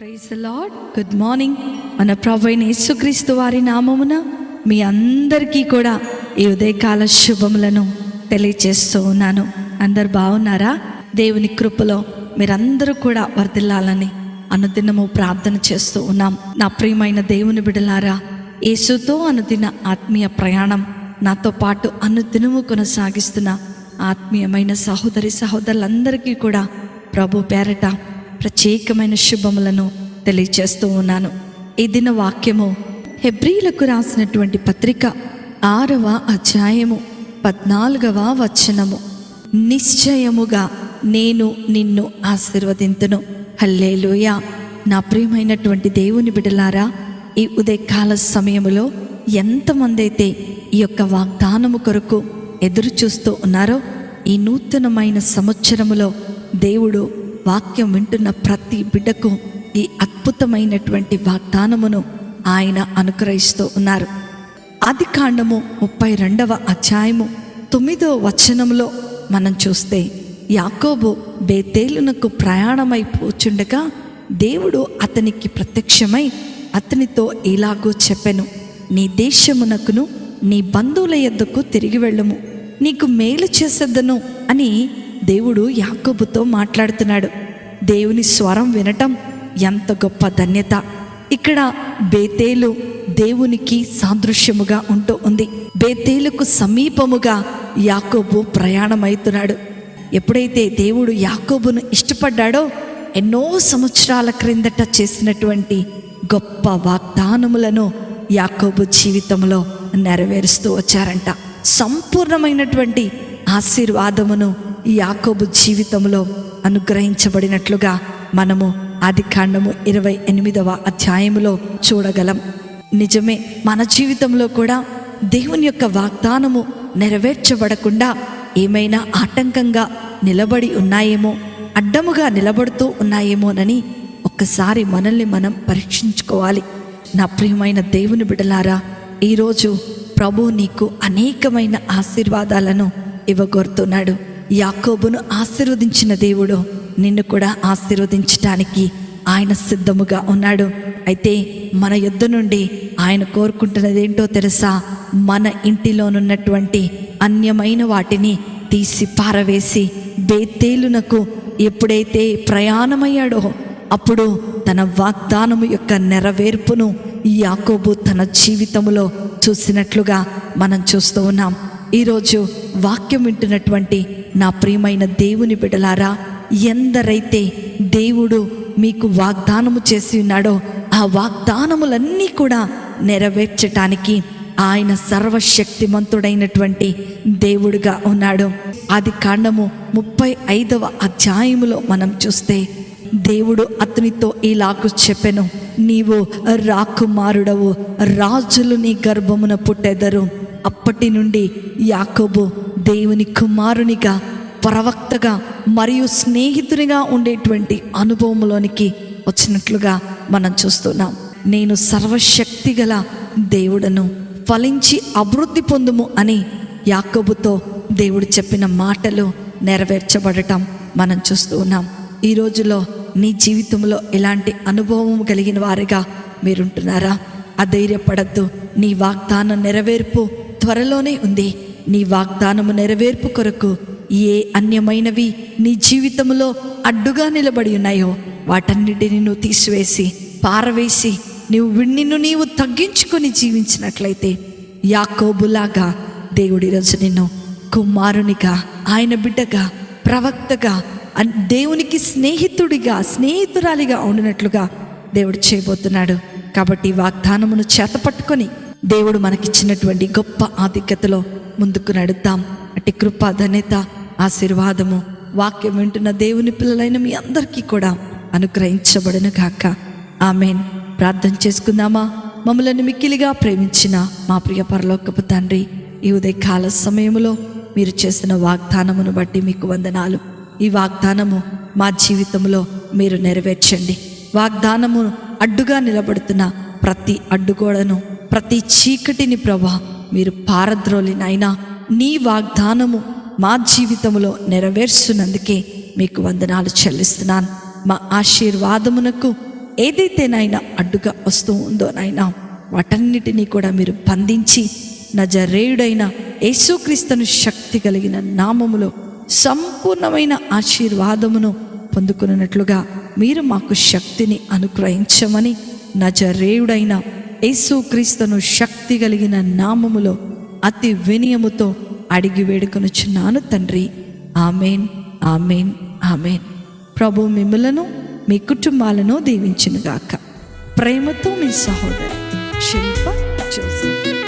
Praise lord good morning మన ప్రభు అయిన యేసుక్రీస్తు వారి నామమున మీ అందరికీ కూడా ఈ ఉదయకాల శుభములను తెలియచేస్తూ ఉన్నాను. అందరు బాగున్నారా? దేవుని కృపలో మీరందరూ కూడా వర్ధిల్లాలని అనుదినము ప్రార్థన చేస్తూ ఉన్నాం. నా ప్రియమైన దేవుని బిడలారా యేసుతో అనుదిన ఆత్మీయ ప్రయాణం నాతో పాటు అనుదినము కొనసాగిస్తున్న ఆత్మీయమైన సహోదరి సహోదరులందరికీ కూడా ప్రభు పేరట ప్రత్యేకమైన శుభములను తెలియచేస్తూ ఉన్నాను. ఈ దిన వాక్యము హెబ్రీలకు రాసినటువంటి పత్రిక ఆరవ అధ్యాయము పద్నాలుగవ వచనము. నిశ్చయముగా నేను నిన్ను ఆశీర్వదింతును. హల్లేలుయా! నా ప్రియమైనటువంటి దేవుని బిడలారా ఈ ఉదయకాల సమయములో ఎంతమంది అయితే ఈ యొక్క వాగ్దానము కొరకు ఎదురు చూస్తూ ఉన్నారో ఈ నూతనమైన సంవత్సరములో దేవుడు వాక్యం వింటున్న ప్రతి బిడ్డకు ఈ అద్భుతమైనటువంటి వాగ్దానమును ఆయన అనుగ్రహిస్తూ ఉన్నారు. ఆది కాండము ముప్పై రెండవ అధ్యాయము తొమ్మిదో వచనంలో మనం చూస్తే యాకోబు బేతేలునకు ప్రయాణమై పోచుండగా దేవుడు అతనికి ప్రత్యక్షమై అతనితో ఇలాగో చెప్పెను నీ దేశమునకును నీ బంధువుల యొద్దకు తిరిగి వెళ్ళము. నీకు మేలు చేసేద్దను అని దేవుడు యాకోబుతో మాట్లాడుతున్నాడు. దేవుని స్వరం వినటం ఎంత గొప్ప ధన్యత. ఇక్కడ బేతేలు దేవునికి సాదృశ్యముగా ఉంటూ ఉంది. బేతేలుకు సమీపముగా యాకోబు ప్రయాణమవుతున్నాడు ఎప్పుడైతే దేవుడు యాకోబును ఇష్టపడ్డాడో ఎన్నో సంవత్సరాల క్రిందట చేసినటువంటి గొప్ప వాగ్దానములను యాకోబు జీవితంలో నెరవేరుస్తూ వచ్చారంట. సంపూర్ణమైనటువంటి ఆశీర్వాదమును ఈ యాకోబు జీవితంలో అనుగ్రహించబడినట్లుగా మనము ఆది కాండము ఇరవై ఎనిమిదవ అధ్యాయములో చూడగలం. నిజమే మన జీవితంలో కూడా దేవుని యొక్క వాగ్దానము నెరవేర్చబడకుండా ఏమైనా ఆటంకంగా నిలబడి ఉన్నాయేమో అడ్డముగా నిలబడుతూ ఉన్నాయేమోనని ఒక్కసారి మనల్ని మనం పరీక్షించుకోవాలి. నా ప్రియమైన దేవుని బిడలారా ఈరోజు ప్రభు నీకు అనేకమైన ఆశీర్వాదాలను ఇవ్వగోరుతున్నాడు. యాకోబును ఆశీర్వదించిన దేవుడు నిన్ను కూడా ఆశీర్వదించటానికి ఆయన సిద్ధముగా ఉన్నాడు. అయితే మన యుద్ధ నుండి ఆయన కోరుకుంటున్నదేంటో తెలుసా? మన ఇంటిలోనున్నటువంటి అన్యమైన వాటిని తీసి పారవేసి బేతేలునకు ఎప్పుడైతే ప్రయాణమయ్యాడో అప్పుడు తన వాగ్దానము యొక్క నెరవేర్పును యాకోబు తన జీవితములో చూసినట్లుగా మనం చూస్తూ ఉన్నాం. ఈరోజు వాక్యం వింటున్నటువంటి నా ప్రియమైన దేవుని బిడలారా ఎందరైతే దేవుడు మీకు వాగ్దానము చేసి ఉన్నాడో ఆ వాగ్దానములన్నీ కూడా నెరవేర్చటానికి ఆయన సర్వశక్తిమంతుడైనటువంటి దేవుడుగా ఉన్నాడు. అది కాండము ముప్పై ఐదవ అధ్యాయములో మనం చూస్తే దేవుడు అతనితో ఇలాగు చెప్పెను నీవు రాకుమారుడవు రాజులు నీ గర్భమున పుట్టెదరు. అప్పటి నుండి యాకోబు దేవుని కుమారునిగా ప్రవక్తగా మరియు స్నేహితునిగా ఉండేటువంటి అనుభవంలోనికి వచ్చినట్లుగా మనం చూస్తున్నాం. నేను సర్వశక్తి గల దేవుడను ఫలించి అభివృద్ధి పొందుము అని యాకబుతో దేవుడు చెప్పిన మాటలు నెరవేర్చబడటం మనం చూస్తూ ఉన్నాం. ఈ రోజులో నీ జీవితంలో ఎలాంటి అనుభవం కలిగిన వారిగా మీరుంటున్నారా? అధైర్యపడద్దు. నీ వాగ్దానం నెరవేర్పు త్వరలోనే ఉంది. నీ వాగ్దానము నెరవేర్పు కొరకు ఏ అన్యమైనవి నీ జీవితంలో అడ్డుగా నిలబడి ఉన్నాయో వాటన్నిటిని నువ్వు తీసివేసి పారవేసి నీవు నిన్ను నీవు తగ్గించుకొని జీవించినట్లయితే యాకోబులాగా దేవుడి రోజు నిన్ను కుమారునిగా ఆయన బిడ్డగా ప్రవక్తగా దేవునికి స్నేహితుడిగా స్నేహితురాలిగా ఉండినట్లుగా దేవుడు చేయబోతున్నాడు. కాబట్టి వాగ్దానమును చేతపట్టుకొని దేవుడు మనకిచ్చినటువంటి గొప్ప ఆధిక్యతలో ముందుకు నడుద్దాం. అటు కృప ధన్యత ఆశీర్వాదము వాక్యం వింటున్న దేవుని పిల్లలైన మీ అందరికీ కూడా అనుగ్రహించబడను గాక. ఆమెన్. ప్రార్థన చేసుకుందామా? మమ్మలను మిక్కిలిగా ప్రేమించిన మా ప్రియ పరలోకపు తండ్రి ఈ ఉదయకాల సమయంలో మీరు చేసిన వాగ్దానమును బట్టి మీకు వందనాలు. ఈ వాగ్దానము మా జీవితంలో మీరు నెరవేర్చండి. వాగ్దానము అడ్డుగా నిలబడుతున్న ప్రతి అడ్డుగోడను ప్రతి చీకటిని ప్రభా మీరు పారద్రోలినైనా నీ వాగ్దానము మా జీవితంలో నెరవేర్చున్నందుకే మీకు వందనాలు చెల్లిస్తున్నాను. మా ఆశీర్వాదమునకు ఏదైతేనైనా అడ్డుగా వస్తూ ఉందో నాయనా వాటన్నిటినీ కూడా మీరు బంధించి నజరేయుడైన యేసుక్రీస్తును శక్తి కలిగిన నామములో సంపూర్ణమైన ఆశీర్వాదమును పొందుకున్నట్లుగా మీరు మాకు శక్తిని అనుగ్రహించమని నజరేయుడైన యేసుక్రీస్తును శక్తి కలిగిన నామములో అతి వినయముతో అడిగి వేడుకొనుచున్నాను తండ్రి. Amen amen amen. ప్రభు మిమ్మలను మీ కుటుంబాలను దీవించినగాక. ప్రేమతో మీ సహోదరు శిల్ప చూసాను